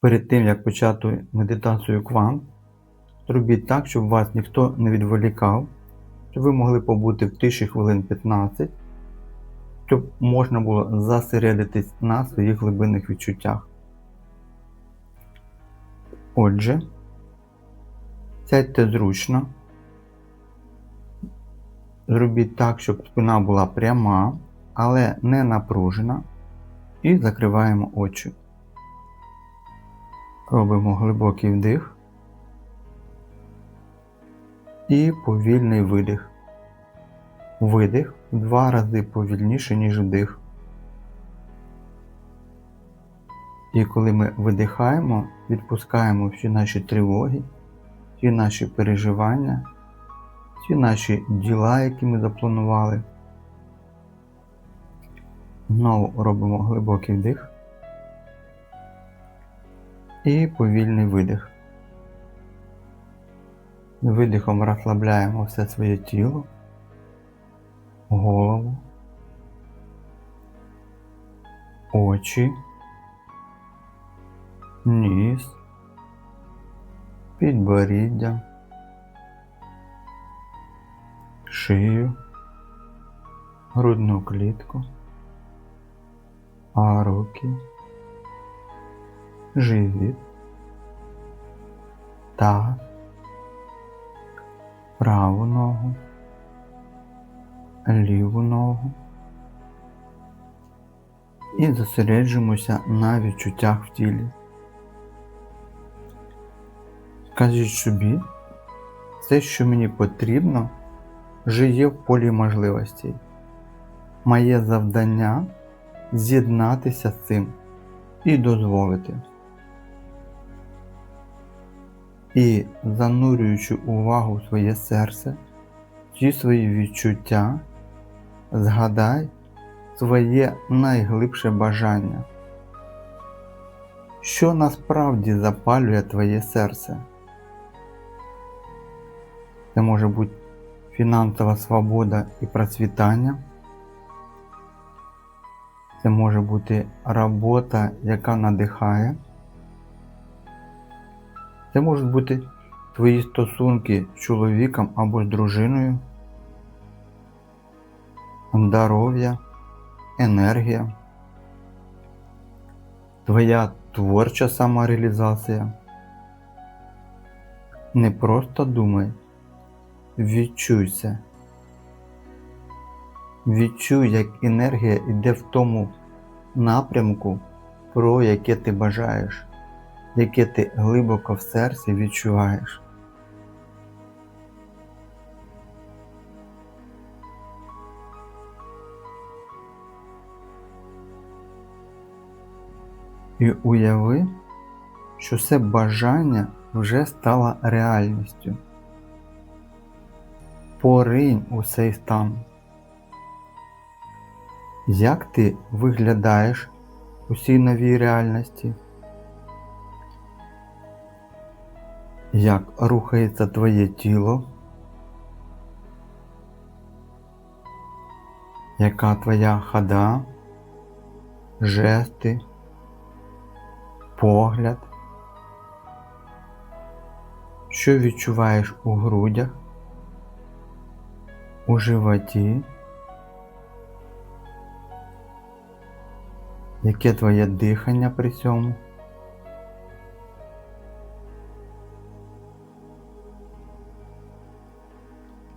Перед тим, як почати медитацію квант, зробіть так, щоб вас ніхто не відволікав, щоб ви могли побути в тиші хвилин 15, щоб можна було зосередитись на своїх глибинних відчуттях. Отже, сядьте зручно, зробіть так, щоб спина була пряма, але не напружена, і закриваємо очі. Робимо глибокий вдих і повільний видих. Видих в два рази повільніше, ніж вдих. І коли ми видихаємо, відпускаємо всі наші тривоги, всі наші переживання, всі наші діла, які ми запланували. Знову робимо глибокий вдих і повільний видих. Видихом розслабляємо все своє тіло, голову, очі, ніс, підборіддя, шию, грудну клітку, а руки живіт, таз, праву ногу, ліву ногу і зосереджуємося на відчуттях в тілі. Скажіть собі, все, що мені потрібно, вже є в полі можливостей. Моє завдання з'єднатися з цим і дозволити. І занурюючи увагу в своє серце, ті свої відчуття, згадай своє найглибше бажання, що насправді запалює твоє серце. Це може бути фінансова свобода і процвітання. Це може бути робота, яка надихає. Це можуть бути твої стосунки з чоловіком або з дружиною, здоров'я, енергія, твоя творча самореалізація. Не просто думай, відчуйся. Відчуй, як енергія йде в тому напрямку, про яке ти бажаєш, яке ти глибоко в серці відчуваєш. І уяви, що це бажання вже стало реальністю. Поринь у цей стан. Як ти виглядаєш у цій новій реальності? Як рухається твоє тіло? Яка твоя хода, жести, погляд? Що відчуваєш у грудях, у животі? Яке твоє дихання при цьому?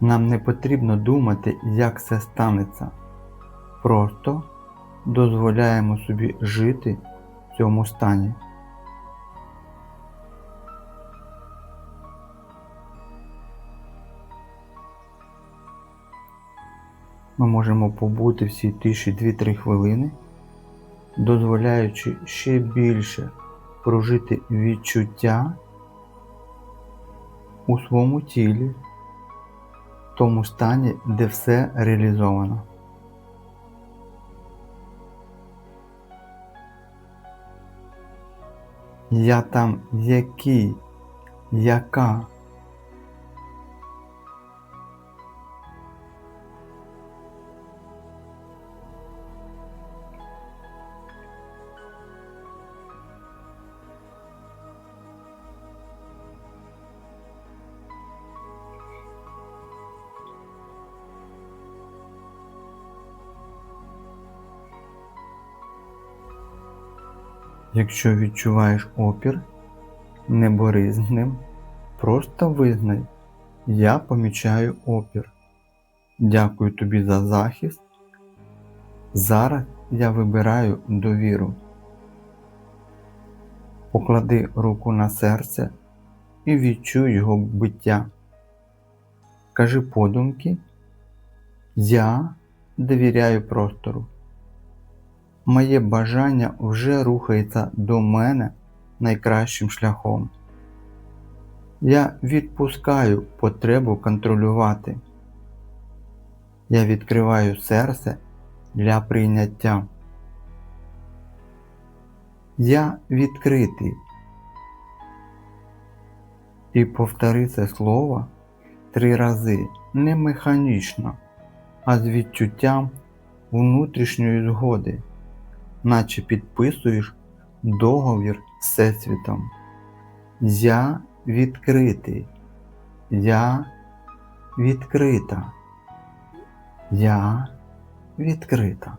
Нам не потрібно думати, як це станеться. Просто дозволяємо собі жити в цьому стані. Ми можемо побути в цій тиші 2-3 хвилини дозволяючи ще більше прожити відчуття у своєму тілі, тому стані, де все реалізовано. Я там який, яка. Якщо відчуваєш опір, не борись з ним, просто визнай, я помічаю опір. Дякую тобі за захист. Зараз я вибираю довіру. Поклади руку на серце і відчуй його биття. Кажи подумки, я довіряю простору. Моє бажання вже рухається до мене найкращим шляхом. Я відпускаю потребу контролювати. Я відкриваю серце для прийняття. Я відкритий. І повтори це слово три рази не механічно, а з відчуттям внутрішньої згоди, наче підписуєш договір з Всесвітом. Я відкритий. Я відкрита. Я відкрита.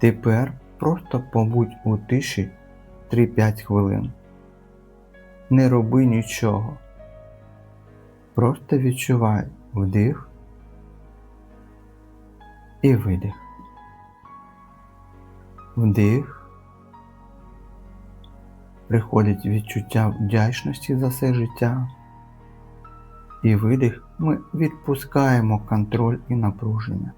Тепер просто побудь у тиші 3-5 хвилин. Не роби нічого. Просто відчувай вдих і видих. Вдих. Приходить відчуття вдячності за все життя. І видих ми відпускаємо контроль і напруження.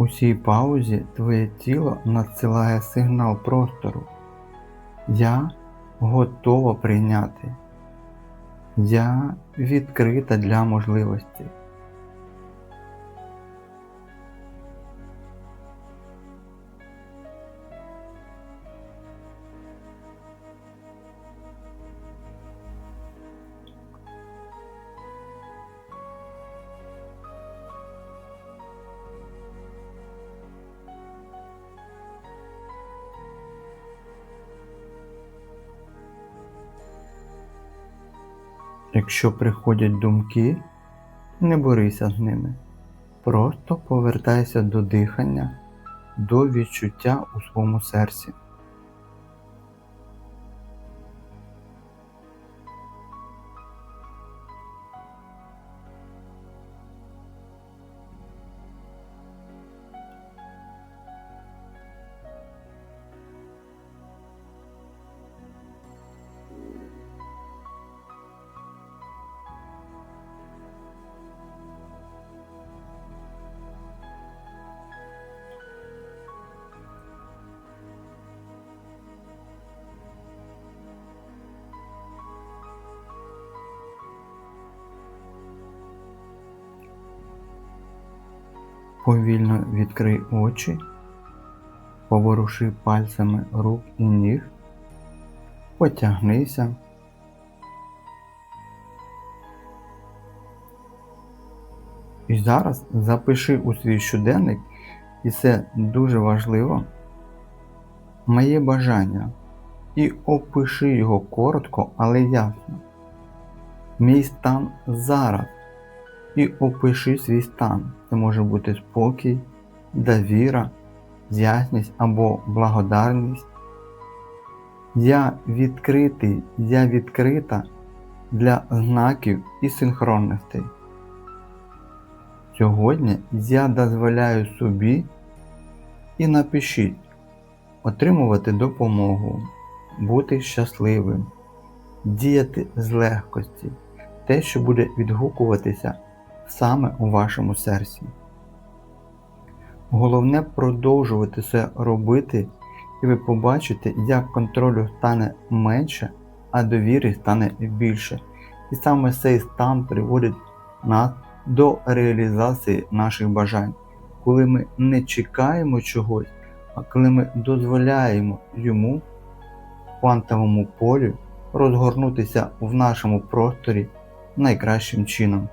У цій паузі твоє тіло надсилає сигнал простору. Я готова прийняти. Я відкрита для можливостей. Якщо приходять думки, не борися з ними. Просто повертайся до дихання, до відчуття у своєму серці. Повільно відкрий очі, поворуши пальцями рук і ніг, потягнися. І зараз запиши у свій щоденник, і це дуже важливо, моє бажання. І опиши його коротко, але ясно. Мій стан зараз і опиши свій стан. Це може бути спокій, довіра, ясність або благодарність. Я відкритий, я відкрита для знаків і синхронностей. Сьогодні я дозволяю собі і напишіть отримувати допомогу, бути щасливим, діяти з легкості, те, що буде відгукуватися саме у вашому серці. Головне продовжувати це робити, і ви побачите, як контролю стане менше, а довіри стане більше. І саме цей стан приводить нас до реалізації наших бажань, коли ми не чекаємо чогось, а коли ми дозволяємо йому, квантовому полю, розгорнутися в нашому просторі найкращим чином.